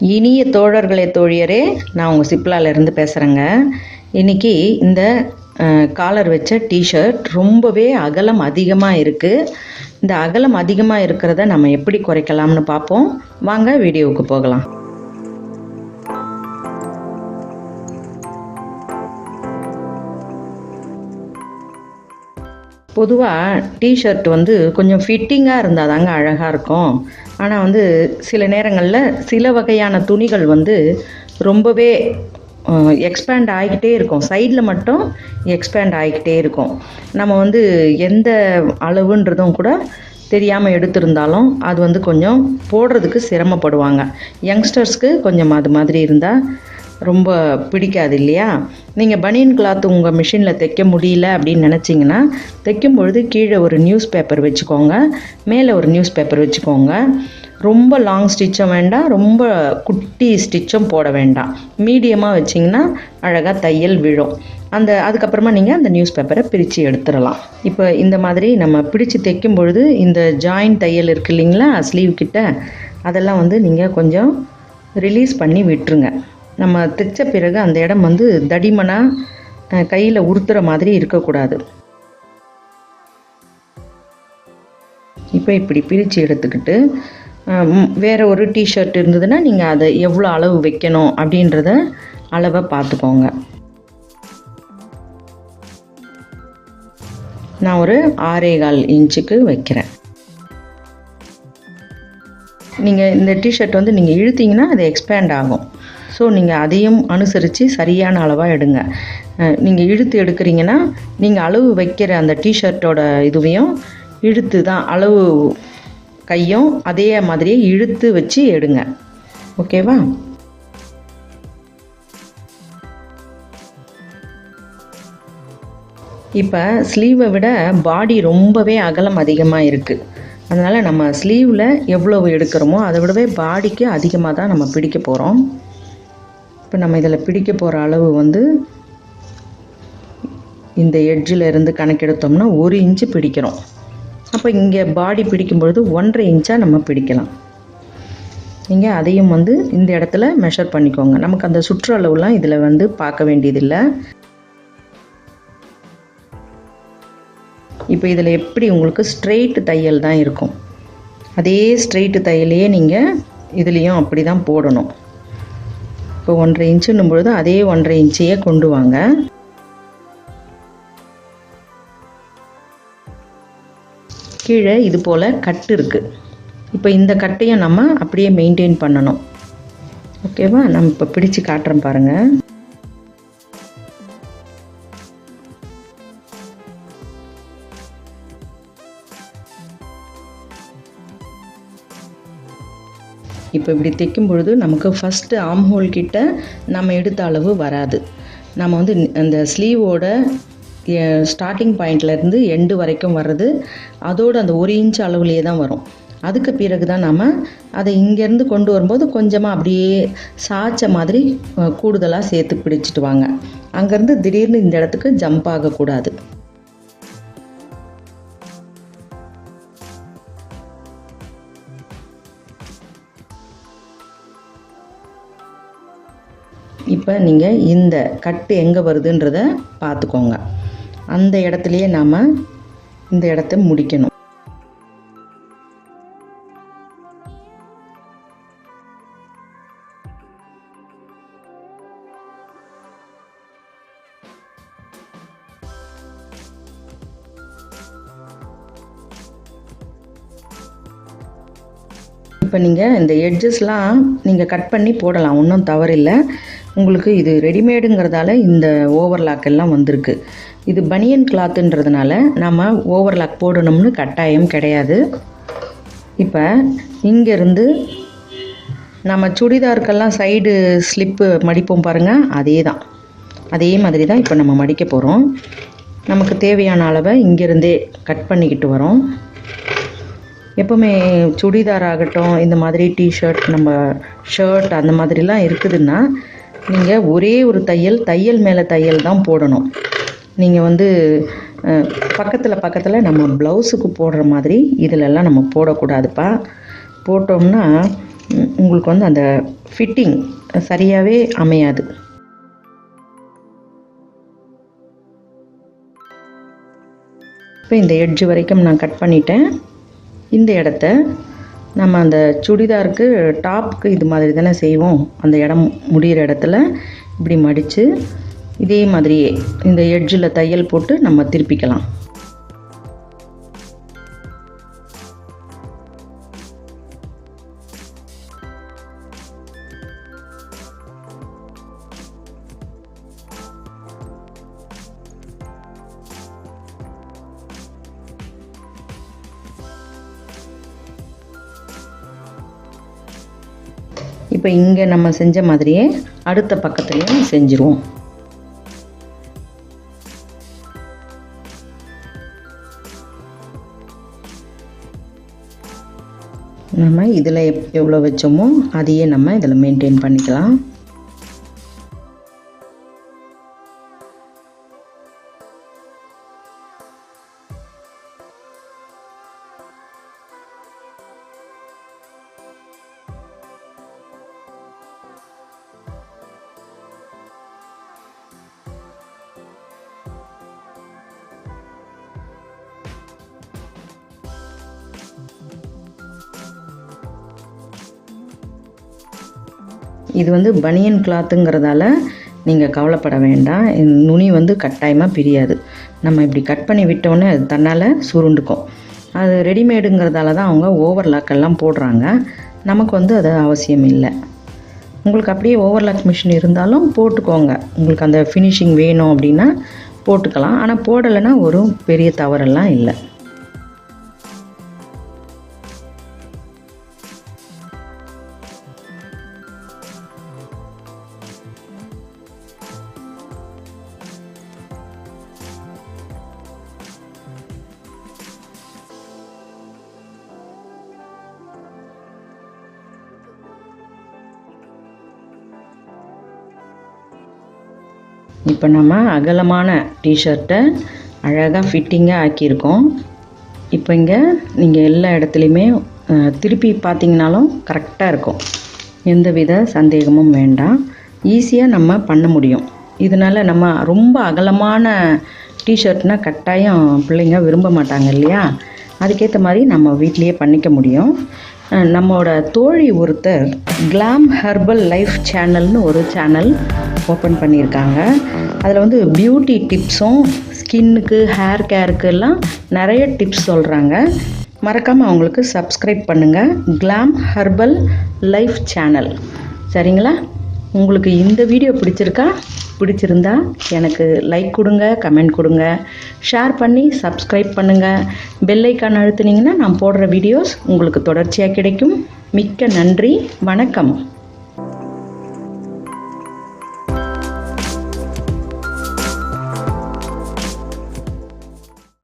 இனிய தோழர்களே தோழியரே நான் உங்கள் சிப்லாலேருந்து பேசுகிறேங்க இன்றைக்கி இந்த காலர் வச்ச டிஷர்ட் ரொம்பவே அகலம் அதிகமாக இருக்குது இந்த அகலம் அதிகமாக இருக்கிறத நம்ம எப்படி குறைக்கலாம்னு பார்ப்போம் வாங்க வீடியோவுக்கு போகலாம். பொதுவாக டிஷர்ட் வந்து கொஞ்சம் ஃபிட்டிங்காக இருந்தால் தாங்க அழகாக இருக்கும். ஆனால் வந்து சில நேரங்களில் சில வகையான துணிகள் வந்து ரொம்பவே எக்ஸ்பேண்ட் ஆகிக்கிட்டே இருக்கும். சைடில் மட்டும் எக்ஸ்பேண்ட் ஆகிக்கிட்டே இருக்கும். நம்ம வந்து எந்த அளவுன்றதும் கூட தெரியாமல் எடுத்திருந்தாலும் அது வந்து கொஞ்சம் போடுறதுக்கு சிரமப்படுவாங்க. யங்ஸ்டர்ஸ்க்கு கொஞ்சம் அது மாதிரி இருந்தால் ரொம்ப பிடிக்காது இல்லையா? நீங்கள் பனியன் கிளாத் உங்கள் மிஷினில் தைக்க முடியல அப்படின்னு நினச்சிங்கன்னா தைக்கும் பொழுது கீழே ஒரு நியூஸ் பேப்பர் வச்சுக்கோங்க. மேலே ஒரு நியூஸ் பேப்பர் வச்சுக்கோங்க. ரொம்ப லாங் ஸ்டிச்சும் வேண்டாம். ரொம்ப குட்டி ஸ்டிச்சும் போட வேண்டாம். மீடியமாக வச்சிங்கன்னா அழகாக தையல் விழும். அந்த அதுக்கப்புறமா நீங்கள் அந்த நியூஸ் பேப்பரை பிரித்து எடுத்துடலாம். இப்போ இந்த மாதிரி நம்ம பிடிச்சு தைக்கும் பொழுது இந்த ஜாயிண்ட் தையல் இருக்கு இல்லைங்களா? ஸ்லீவ் கிட்ட அதெல்லாம் வந்து நீங்கள் கொஞ்சம் ரிலீஸ் பண்ணி விட்டுருங்க. நம்ம தைச்ச பிறகு அந்த இடம் வந்து தடிமனாக கையில் உறுத்துற மாதிரி இருக்கக்கூடாது. இப்போ இப்படி பிரித்து எடுத்துக்கிட்டு வேறு ஒரு டிஷர்ட் இருந்ததுன்னா நீங்கள் அதை எவ்வளோ அளவு வைக்கணும் அப்படின்றத அளவை பார்த்துக்கோங்க. நான் ஒரு ஆறே கால் இன்ச்சுக்கு வைக்கிறேன். நீங்கள் இந்த டிஷர்ட் வந்து நீங்கள் இழுத்தீங்கன்னா அது எக்ஸ்பேண்ட் ஆகும். ஸோ நீங்கள் அதையும் அனுசரித்து சரியான அளவாக எடுங்க. நீங்கள் இழுத்து எடுக்கிறீங்கன்னா நீங்கள் அளவு வைக்கிற அந்த டிஷர்ட்டோட இதுவையும் இழுத்து தான் அளவு கையும் அதே மாதிரியே இழுத்து வச்சு எடுங்க. ஓகேவா இப்போ ஸ்லீவை விட பாடி ரொம்பவே அகலம் அதிகமாக இருக்குது அதனால் நம்ம ஸ்லீவில் எவ்வளவு எடுக்கிறோமோ அதை விடவே பாடிக்கு அதிகமாக தான் நம்ம பிடிக்க போகிறோம் இப்போ நம்ம இதில் பிடிக்க போகிற அளவு வந்து இந்த எட்ஜில் இருந்து கணக்கெடுத்தோம்னா ஒரு இன்ச்சு பிடிக்கிறோம். அப்போ இங்கே பாடி பிடிக்கும் பொழுது ஒன்றரை இன்ச்சாக நம்ம பிடிக்கலாம். நீங்கள் அதையும் வந்து இந்த இடத்துல மெஷர் பண்ணிக்கோங்க. நமக்கு அந்த சுற்றளவுலாம் இதில் வந்து பார்க்க வேண்டியதில்லை. இப்போ இதில் எப்படி உங்களுக்கு ஸ்ட்ரெயிட் தையல் தான் இருக்கும். அதே ஸ்ட்ரெயிட்டு தையலையே நீங்கள் இதுலேயும் அப்படி தான் போடணும். இப்போ ஒன்றரை இன்ச்சுன்னும் பொழுது அதே ஒன்றரை இன்ச்சையே கொண்டு வாங்க. கீழே இது போல் கட்டு இருக்குது இப்போ இந்த கட்டையும் நம்ம அப்படியே மெயின்டைன் பண்ணணும். ஓகேவா நம்ம இப்போ பிடிச்சு காட்டுறோம் பாருங்கள் இப்போ இப்படி தைக்கும் பொழுது நமக்கு ஃபஸ்ட்டு ஆம் ஹோல் கிட்ட நம்ம எடுத்த அளவு வராது. நம்ம வந்து அந்த ஸ்லீவோட ஸ்டார்டிங் பாயிண்ட்லேருந்து எண்டு வரைக்கும் வர்றது அதோடு அந்த ஒரு இன்ச் அளவுலேயே தான் வரும். அதுக்கு பிறகு தான் நம்ம அதை இங்கேருந்து கொண்டு வரும்போது கொஞ்சமாக அப்படியே சாய்ச்ச மாதிரி கூடுதலாக சேர்த்து பிடிச்சிட்டு வாங்க. அங்கேருந்து திடீர்னு இந்த இடத்துக்கு ஜம்ப் ஆகக்கூடாது. இப்போ நீங்கள் இந்த கட்டு எங்கே வருதுன்றத பார்த்துக்கோங்க அந்த இடத்துலையே நாம் இந்த இடத்த முடிக்கணும். இப்போ நீங்கள் இந்த எட்ஜஸ்லாம் நீங்கள் கட் பண்ணி போடலாம். ஒன்றும் தவறில்லை. உங்களுக்கு இது ரெடிமேடுங்கிறதால இந்த ஓவர்லாக் எல்லாம் வந்திருக்கு. இது பனியன் கிளாத்துன்றதுனால நம்ம ஓவர்லாக் போடணும்னு கட்டாயம் கிடையாது. இப்போ இங்கேருந்து நம்ம சுடிதாருக்கெல்லாம் சைடு ஸ்லிப்பு மடிப்போம் பாருங்கள் அதே தான் அதே மாதிரி தான் இப்போ நம்ம மடிக்க போகிறோம் நமக்கு தேவையான அளவை இங்கேருந்தே கட் பண்ணிக்கிட்டு வரோம். எப்போவுமே சுடிதார் ஆகட்டும் இந்த மாதிரி டிஷர்ட் நம்ம ஷர்ட் அந்த மாதிரிலாம் இருக்குதுன்னா நீங்கள் ஒரே ஒரு தையல் தையல் மேலே தையல் தான் போடணும். நீங்கள் வந்து பக்கத்தில் பக்கத்தில் நம்ம ப்ளவுஸுக்கு போடுற மாதிரி இதிலெல்லாம் நம்ம போடக்கூடாதுப்பா. போட்டோம்னா உங்களுக்கு வந்து அந்த ஃபிட்டிங் சரியாகவே அமையாது. இப்போ இந்த எட்ஜ் வரைக்கும் நான் கட் பண்ணிட்டேன். இந்த இடத்த நம்ம அந்த சுடிதாருக்கு டாப்புக்கு இது மாதிரி தானே செய்வோம். அந்த இடம் முடிகிற இடத்துல இப்படி மடித்து இதே மாதிரியே இந்த எட்ஜில் தையல் போட்டு நம்ம திருப்பிக்கலாம். இப்போ இங்கே நம்ம செஞ்ச மாதிரியே அடுத்த பக்கத்துலேயும் செஞ்சுருவோம். நம்ம இதில் எப் எவ்வளோ வச்சோமோ அதையே நம்ம இதில் மெயின்டைன் பண்ணிக்கலாம். இது வந்து பனியன் கிளாத்துங்கிறதால நீங்கள் கவலைப்பட வேண்டாம். நுனி வந்து கட்டாயமாக பிரியாது. நம்ம இப்படி கட் பண்ணி விட்டோன்னே அது தன்னால் சுருண்டுக்கும். அது ரெடிமேடுங்கிறதால தான் அவங்க ஓவர்லாக்கெல்லாம் போடுறாங்க. நமக்கு வந்து அது அவசியம் இல்லை. உங்களுக்கு அப்படியே ஓவர்லாக் மிஷின் இருந்தாலும் போட்டுக்கோங்க. உங்களுக்கு அந்த ஃபினிஷிங் வேணும் அப்படின்னா போட்டுக்கலாம். ஆனால் போடலைன்னா ஒரு பெரிய தவறெல்லாம் இல்லை. இப்போ நம்ம அகலமான டிஷர்ட்டை அழகாக ஃபிட்டிங்காக ஆக்கியிருக்கோம். இப்போ இங்கே நீங்கள் எல்லா இடத்துலையுமே திருப்பி பார்த்தீங்கனாலும் கரெக்டாக இருக்கும். எந்தவித சந்தேகமும் வேண்டாம். ஈஸியாக நம்ம பண்ண முடியும். இதனால் நம்ம ரொம்ப அகலமான டிஷர்ட்னால் கட்டாயம் பிள்ளைங்க விரும்ப மாட்டாங்க இல்லையா? அதுக்கேற்ற மாதிரி நம்ம வீட்லேயே பண்ணிக்க முடியும். நம்மளோட தோழி ஒருத்தர் கிளாம் ஹெர்பல் லைஃப் சேனல்னு ஒரு சேனல் ஓப்பன் பண்ணியிருக்காங்க. அதில் வந்து பியூட்டி டிப்ஸும் ஸ்கின்னுக்கு ஹேர் கேருக்கு எல்லாம் நிறைய டிப்ஸ் சொல்கிறாங்க மறக்காமல் அவங்களுக்கு சப்ஸ்கிரைப் பண்ணுங்கள் கிளாம் ஹெர்பல் லைஃப் சேனல் சரிங்களா? உங்களுக்கு இந்த வீடியோ பிடிச்சிருக்கா? பிடிச்சிருந்தா எனக்கு லைக் கொடுங்க கமெண்ட் கொடுங்க. ஷேர் பண்ணி சப்ஸ்கிரைப் பண்ணுங்கள் பெல்லைக்கான் அழுத்துனீங்கன்னா நான் போடுற வீடியோஸ் உங்களுக்கு தொடர்ச்சியாக கிடைக்கும். மிக்க நன்றி. வணக்கம்.